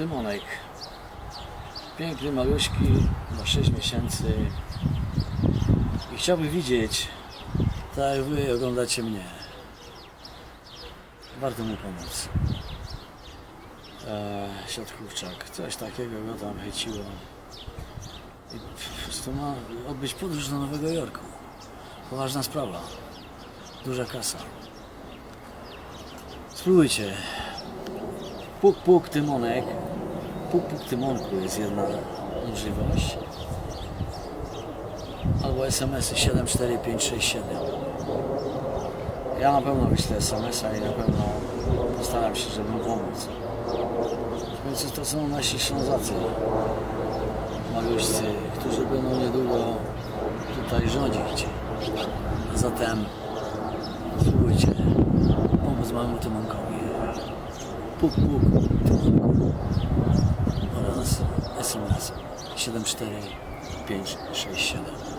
Tymonek. Piękny, maluśki, ma 6 miesięcy. I chciałby widzieć, tak jak wy oglądacie mnie. Warto mu pomóc. Eee, siatkówczak, coś takiego go tam chyciło. I po prostu ma odbyć podróż do Nowego Jorku. Poważna sprawa. Duża kasa. Spróbujcie. Puk, puk, tymonek. Puk, puk, tymonku jest jedna możliwość. Albo SMS-y 74567. Ja na pewno wyślę SMS-a i na pewno postaram się, żeby pomóc. W końcu to są nasi Ślązacy, maluścy, którzy będą niedługo tutaj rządzić. Zatem spróbujcie pomóc małemu Tymonkowi. Puk, puk. Oraz SMS 74567.